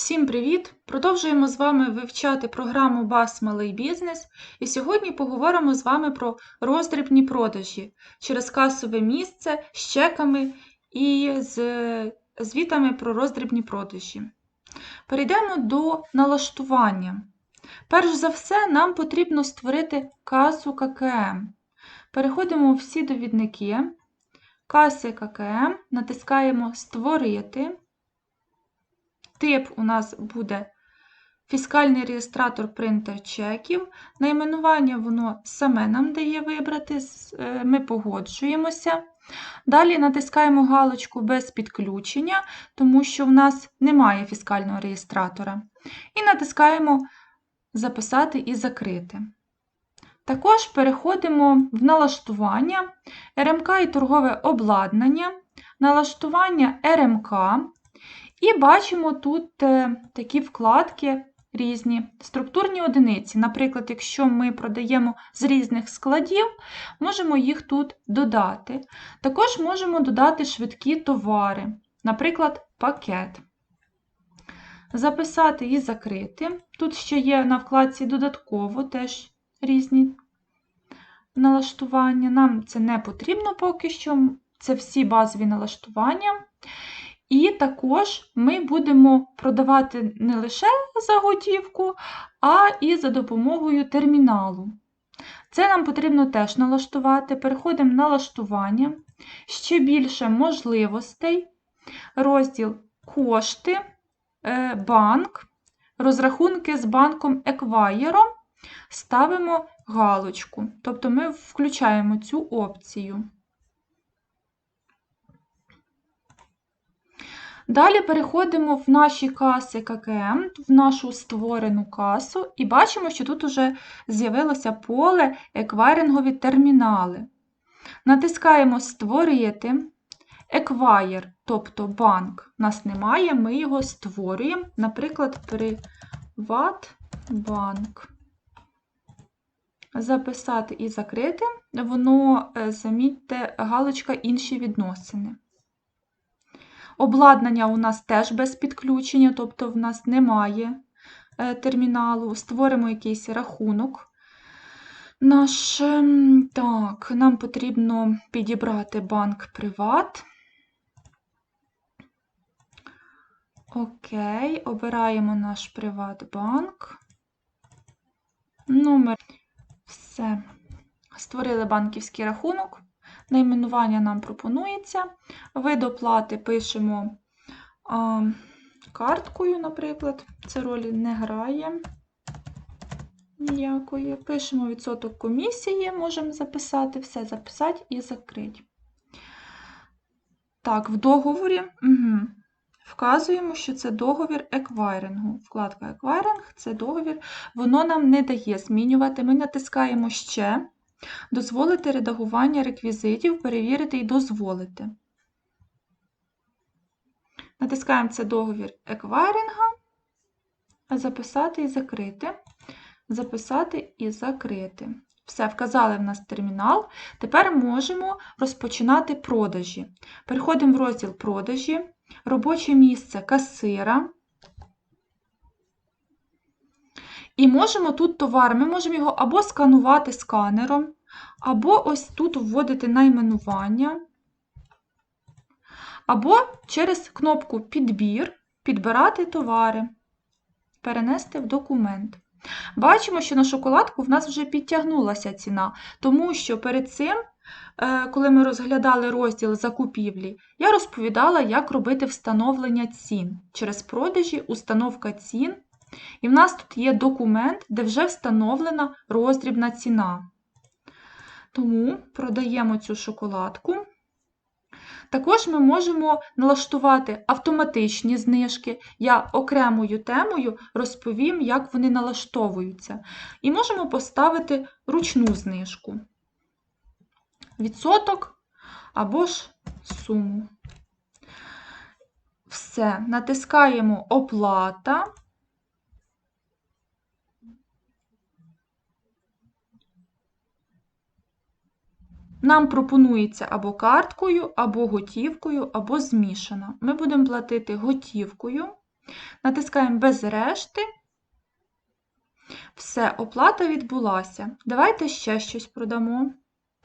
Всім привіт! Продовжуємо з вами вивчати програму БАС Малий бізнес. І сьогодні поговоримо з вами про роздрібні продажі через касове місце з чеками і з звітами про роздрібні продажі. Перейдемо до налаштування. Перш за все, нам потрібно створити касу ККМ. Переходимо у всі довідники, каси ККМ, натискаємо Створити. Тип у нас буде фіскальний реєстратор принтер чеків. Найменування воно саме нам дає вибрати, е, ми погоджуємося. Далі натискаємо галочку без підключення, тому що в нас немає фіскального реєстратора. І натискаємо Записати і закрити. Також переходимо в налаштування, РМК і торгове обладнання, налаштування РМК. І бачимо тут е, такі вкладки різні, структурні одиниці. Наприклад, якщо ми продаємо з різних складів, можемо їх тут додати. Також можемо додати швидкі товари, наприклад, пакет. Записати і закрити. Тут ще є на вкладці додатково теж різні налаштування. Нам це не потрібно поки що, це всі базові налаштування. І також ми будемо продавати не лише за готівку, а і за допомогою терміналу. Це нам потрібно теж налаштувати. Переходимо на налаштування, ще більше можливостей, розділ кошти, е, банк, розрахунки з банком еквайером. Ставимо галочку, тобто ми включаємо цю опцію. Далі переходимо в наші каси ККМ, в нашу створену касу, і бачимо, що тут вже з'явилося поле еквайрингові термінали. Натискаємо Створити. Еквайр, тобто банк, нас немає, ми його створюємо, наприклад, Приватбанк. Записати і закрити, воно, е, замітьте, галочка інші відносини. Обладнання у нас теж без підключення, тобто в нас немає е, терміналу. Створимо якийсь рахунок. Наш, ем, так, Нам потрібно підібрати банк Приват. Окей, обираємо наш Приватбанк. Номер. Все. Створили банківський рахунок. Найменування нам пропонується. Вид оплати пишемо а, карткою, наприклад, це ролі не грає ніякої. Пишемо відсоток комісії, можемо записати, все записати і закрити. Так, в договорі угу. вказуємо, що це договір еквайрингу. Вкладка еквайринг це договір, воно нам не дає змінювати. Ми натискаємо ще. Дозволити редагування реквізитів, перевірити і дозволити. Натискаємо це договір еквайринга, записати і закрити. Записати і закрити. Все, вказали в нас термінал. Тепер можемо розпочинати продажі. Переходимо в розділ продажі, робоче місце касира. І можемо тут товар, ми можемо його або сканувати сканером, або ось тут вводити найменування, або через кнопку Підбір підбирати товари, перенести в документ. Бачимо, що на шоколадку в нас вже підтягнулася ціна, тому що перед цим, е, коли ми розглядали розділ закупівлі, я розповідала, як робити встановлення цін через продажі, установка цін. І в нас тут є документ, де вже встановлена роздрібна ціна. Тому продаємо цю шоколадку. Також ми можемо налаштувати автоматичні знижки. Я окремою темою розповім, як вони налаштовуються. І можемо поставити ручну знижку. Відсоток або ж суму. Все, натискаємо оплата. Нам пропонується або карткою, або готівкою, або змішана. Ми будемо платити готівкою. Натискаємо без решти. Все, оплата відбулася. Давайте ще щось продамо.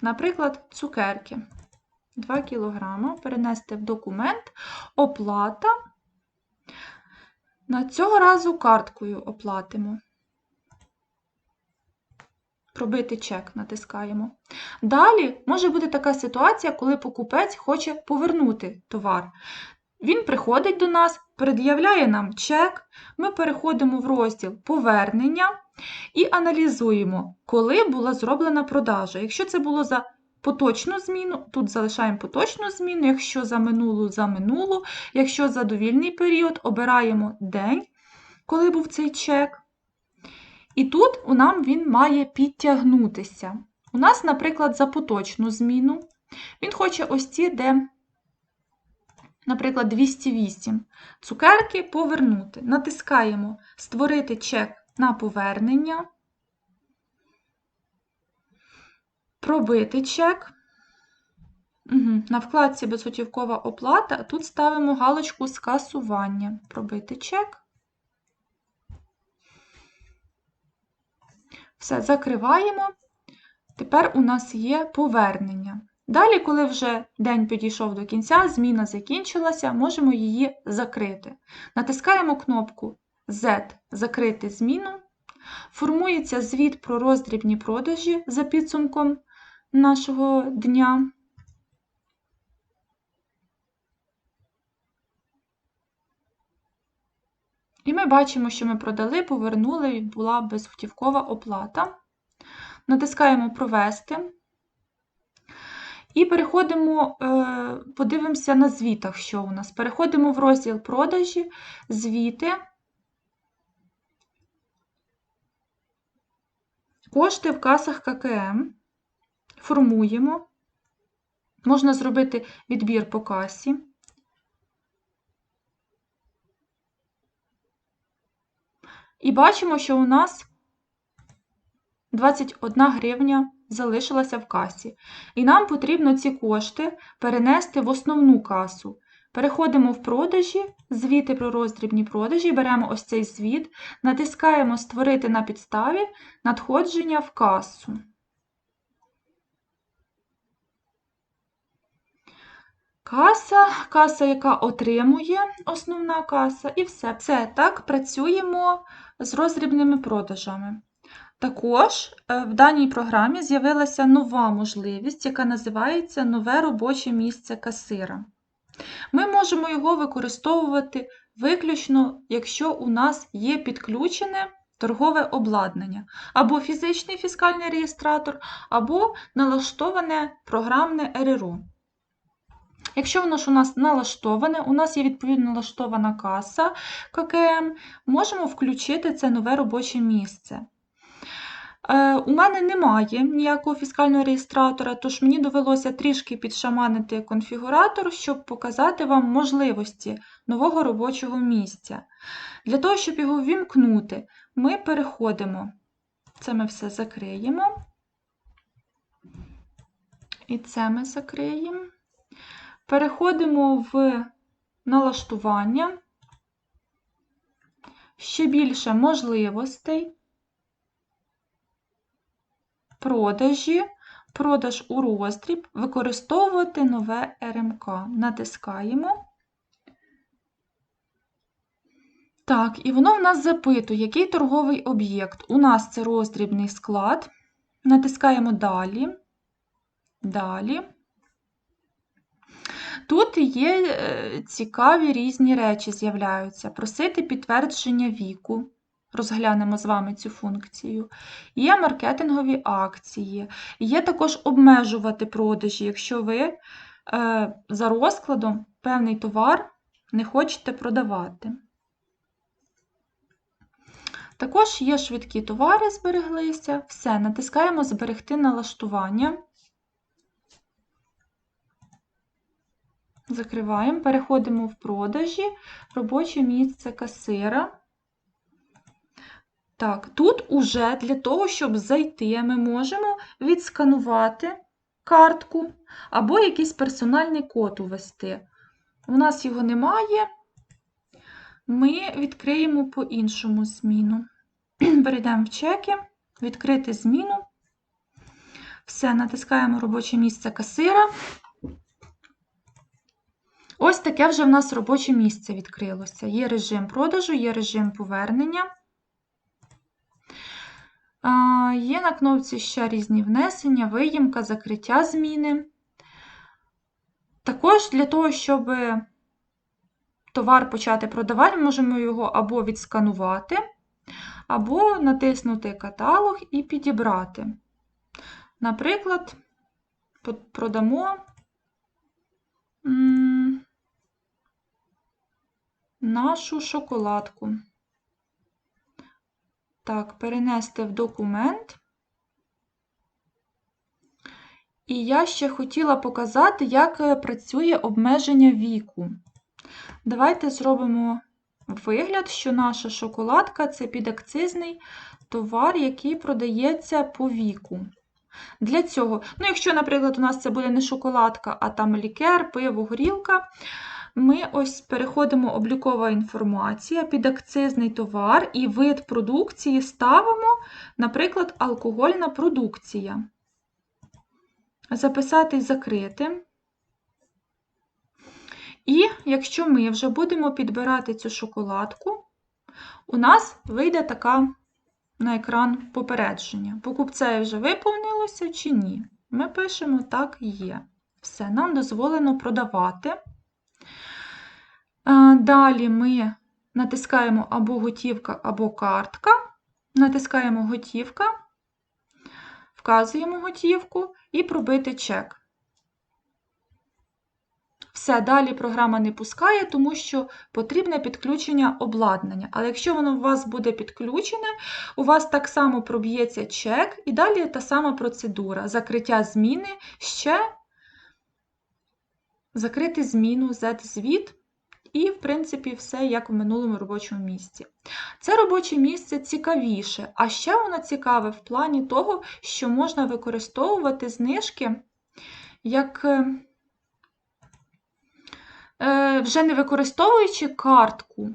Наприклад, цукерки. 2 кг. Перенести в документ. Оплата. На цього разу карткою оплатимо. Пробити чек натискаємо. Далі може бути така ситуація, коли покупець хоче повернути товар. Він приходить до нас, пред'являє нам чек, ми переходимо в розділ повернення і аналізуємо, коли була зроблена продажа. Якщо це було за поточну зміну, тут залишаємо поточну зміну, якщо за минулу за минулу, якщо за довільний період, обираємо день, коли був цей чек. І тут нам він має підтягнутися. У нас, наприклад, за поточну зміну. Він хоче ось ці, де, наприклад, 208 цукерки повернути. Натискаємо Створити чек на повернення, пробити чек. Угу. На вкладці безготівкова оплата, тут ставимо галочку скасування. Пробити чек. Все, закриваємо. Тепер у нас є повернення. Далі, коли вже день підійшов до кінця, зміна закінчилася, можемо її закрити. Натискаємо кнопку Z Закрити зміну. Формується звіт про роздрібні продажі за підсумком нашого дня. І ми бачимо, що ми продали, повернули, була безготівкова оплата. Натискаємо Провести. І переходимо, е, подивимося на звітах, що у нас. Переходимо в розділ продажі, звіти, кошти в касах ККМ. Формуємо. Можна зробити відбір по касі. І бачимо, що у нас 21 гривня залишилася в касі. І нам потрібно ці кошти перенести в основну касу. Переходимо в продажі, звіти про роздрібні продажі, беремо ось цей звіт, натискаємо Створити на підставі надходження в касу. Каса, каса, яка отримує основна каса, і все. Це так працюємо з роздрібними продажами. Також е, в даній програмі з'явилася нова можливість, яка називається Нове робоче місце касира. Ми можемо його використовувати виключно, якщо у нас є підключене торгове обладнання, або фізичний фіскальний реєстратор, або налаштоване програмне РРО. Якщо воно ж у нас налаштоване, у нас є відповідно налаштована каса ККМ, можемо включити це нове робоче місце. Е, у мене немає ніякого фіскального реєстратора, тож мені довелося трішки підшаманити конфігуратор, щоб показати вам можливості нового робочого місця. Для того, щоб його ввімкнути, ми переходимо, це ми все закриємо. І це ми закриємо. Переходимо в налаштування, ще більше можливостей, продажі, продаж у роздріб, використовувати нове РМК. Натискаємо. Так, і воно в нас запитує, який торговий об'єкт. У нас це роздрібний склад. Натискаємо Далі. Далі. Тут є е, цікаві різні речі з'являються. Просити підтвердження віку. Розглянемо з вами цю функцію. Є маркетингові акції, є також обмежувати продажі, якщо ви е, за розкладом певний товар не хочете продавати. Також є швидкі товари, збереглися. Все, натискаємо Зберегти налаштування. Закриваємо, переходимо в продажі, робоче місце касира. Так, тут уже для того, щоб зайти, ми можемо відсканувати картку або якийсь персональний код увести. У нас його немає. ми відкриємо по іншому зміну. Перейдемо в чеки, відкрити зміну. Все, натискаємо робоче місце касира. Ось таке вже в нас робоче місце відкрилося. Є режим продажу, є режим повернення. Є на кнопці ще різні внесення, виїмка, закриття зміни. Також для того, щоб товар почати продавати, можемо його або відсканувати, або натиснути каталог і підібрати. Наприклад, продамо нашу шоколадку. Так, перенести в документ. І я ще хотіла показати, як е, працює обмеження віку. Давайте зробимо вигляд, що наша шоколадка це підакцизний товар, який продається по віку. Для цього, ну, якщо, наприклад, у нас це буде не шоколадка, а там лікер, пиво, горілка, ми ось переходимо облікова інформація, підакцизний товар і вид продукції ставимо, наприклад, алкогольна продукція. Записати закрити. І якщо ми вже будемо підбирати цю шоколадку, у нас вийде така на екран попередження. Покупцею вже виповнилося чи ні. Ми пишемо так є. Все, нам дозволено продавати. Далі ми натискаємо або готівка, або картка. Натискаємо готівка, вказуємо готівку і пробити чек. Все, далі програма не пускає, тому що потрібне підключення обладнання. Але якщо воно у вас буде підключене, у вас так само проб'ється чек, і далі та сама процедура. Закриття зміни ще закрити зміну Z-звіт. І, в принципі, все як в минулому робочому місці. Це робоче місце цікавіше, а ще воно цікаве в плані того, що можна використовувати знижки як е, е, вже не використовуючи картку,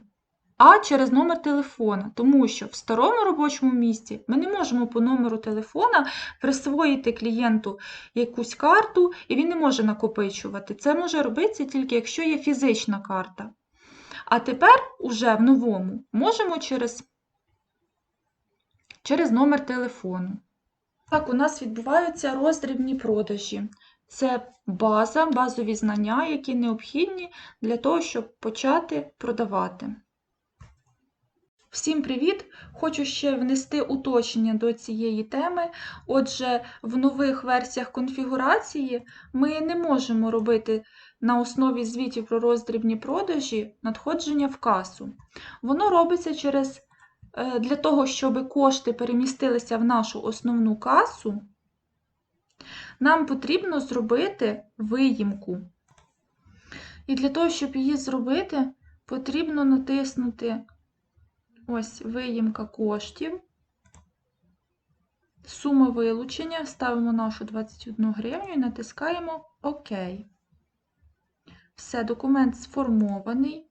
а через номер телефона. Тому що в старому робочому місці ми не можемо по номеру телефона присвоїти клієнту якусь карту, і він не може накопичувати. Це може робитися тільки якщо є фізична карта. А тепер, уже в новому, можемо через, через номер телефону. Так, у нас відбуваються роздрібні продажі. Це база, базові знання, які необхідні для того, щоб почати продавати. Всім привіт! Хочу ще внести уточнення до цієї теми. Отже, в нових версіях конфігурації ми не можемо робити на основі звітів про роздрібні продажі надходження в касу. Воно робиться через, е, для того, щоб кошти перемістилися в нашу основну касу, нам потрібно зробити виїмку. І для того, щоб її зробити, потрібно натиснути ось виїмка коштів. Сума вилучення, ставимо нашу 21 гривню і натискаємо ОК. Все, документ сформований.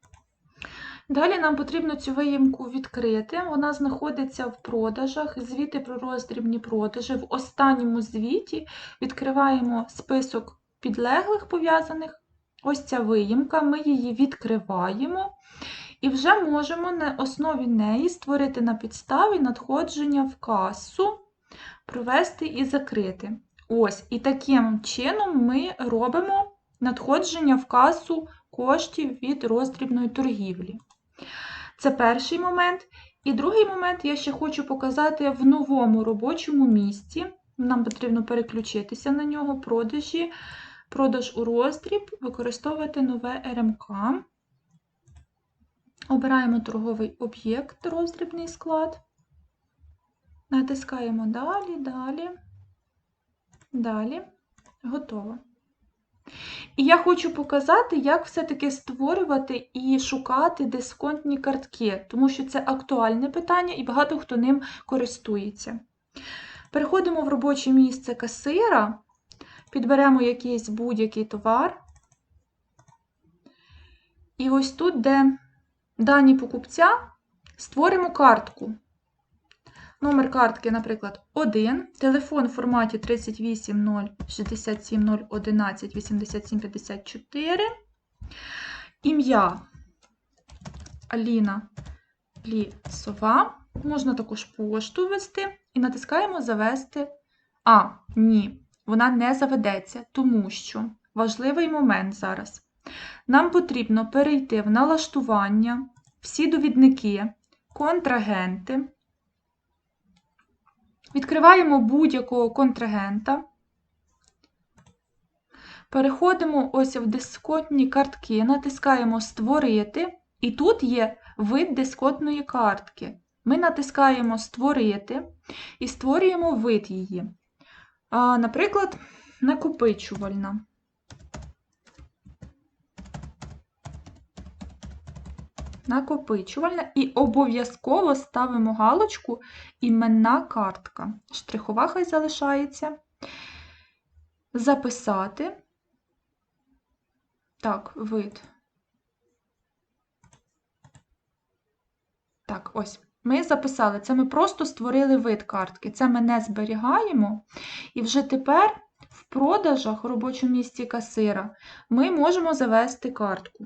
Далі нам потрібно цю виїмку відкрити. Вона знаходиться в продажах, звіти про роздрібні продажі. В останньому звіті відкриваємо список підлеглих пов'язаних. Ось ця виїмка, ми її відкриваємо і вже можемо на основі неї створити на підставі надходження в касу, провести і закрити. Ось, і таким чином ми робимо надходження в касу коштів від роздрібної торгівлі. Це перший момент. І другий момент я ще хочу показати в новому робочому місці. Нам потрібно переключитися на нього, продажі, продаж у роздріб, використовувати нове РМК. Обираємо торговий об'єкт, роздрібний склад. Натискаємо далі, далі, далі. Готово. І я хочу показати, як все-таки створювати і шукати дисконтні картки, тому що це актуальне питання і багато хто ним користується. Переходимо в робоче місце касира, підберемо якийсь будь-який товар. І ось тут, де дані покупця, створимо картку. Номер картки, наприклад, 1, телефон в форматі 38 067 011 87 54, ім'я Аліна Лісова. Можна також пошту ввести і натискаємо Завести. А, ні, вона не заведеться, тому що важливий момент зараз. Нам потрібно перейти в налаштування, всі довідники, контрагенти. Відкриваємо будь-якого контрагента. Переходимо ось в дисконтні картки, натискаємо Створити, і тут є вид дисконтної картки. Ми натискаємо Створити і створюємо вид її. Наприклад, накопичувальна. Накопичувальна і обов'язково ставимо галочку іменна картка. Штрихова хай залишається. Записати. Так, вид. Так, ось. Ми записали. Це ми просто створили вид картки. Це ми не зберігаємо. І вже тепер в продажах в робочому місці касира ми можемо завести картку.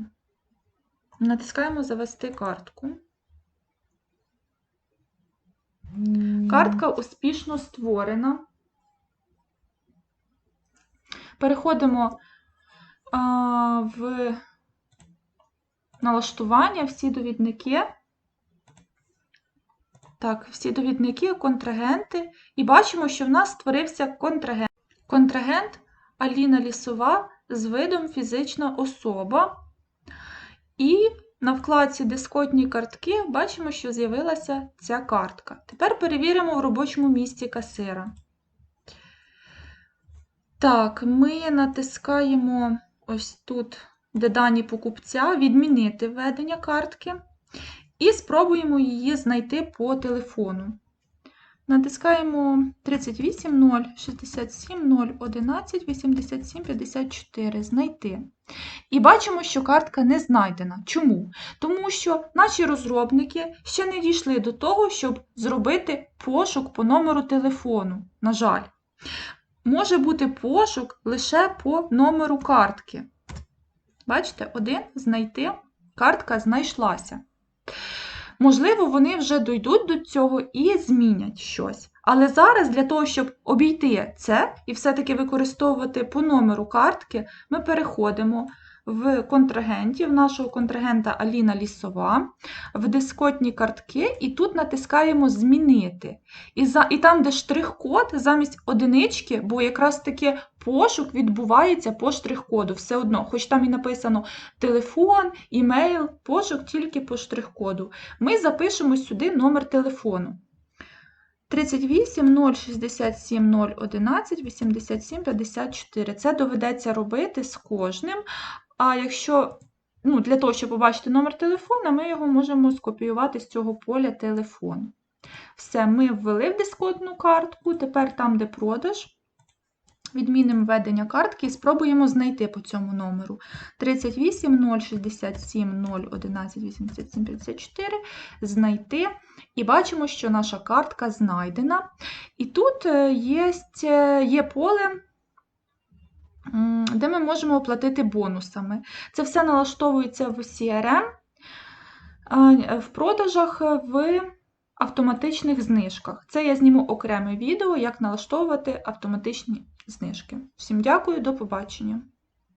Натискаємо Завести картку. Картка успішно створена. Переходимо а, в налаштування, всі довідники. Так, всі довідники, контрагенти. І бачимо, що в нас створився контрагент. Контрагент Аліна Лісова з видом фізична особа. І на вкладці Дискотні картки бачимо, що з'явилася ця картка. Тепер перевіримо в робочому місці касира. Так, ми натискаємо ось тут, де дані покупця, відмінити введення картки. І спробуємо її знайти по телефону. Натискаємо 38 0 67 0 11 87 54 знайти. І бачимо, що картка не знайдена. Чому? Тому що наші розробники ще не дійшли до того, щоб зробити пошук по номеру телефону. На жаль, може бути пошук лише по номеру картки. Бачите, один знайти, картка знайшлася. Можливо, вони вже дійдуть до цього і змінять щось. Але зараз для того, щоб обійти це і все-таки використовувати по номеру картки, ми переходимо в контрагентів нашого контрагента Аліна Лісова, в дискотні картки, і тут натискаємо Змінити. І за, і там, де штрих-код, замість одинички, бо якраз таки пошук відбувається по штрих-коду. Все одно, хоч там і написано телефон, імейл, пошук тільки по штрих-коду. Ми запишемо сюди номер телефону. 38 067 011 87 54. Це доведеться робити з кожним. А якщо ну, для того, щоб побачити номер телефона, ми його можемо скопіювати з цього поля телефону. Все, ми ввели в дисконтну картку, тепер там, де продаж, відмінимо введення картки і спробуємо знайти по цьому номеру 38 067 011 87 54, знайти. І бачимо, що наша картка знайдена. І тут е, є, є поле де ми можемо оплатити бонусами. Це все налаштовується в CRM, в продажах в автоматичних знижках. Це я зніму окреме відео, як налаштовувати автоматичні знижки. Всім дякую, до побачення!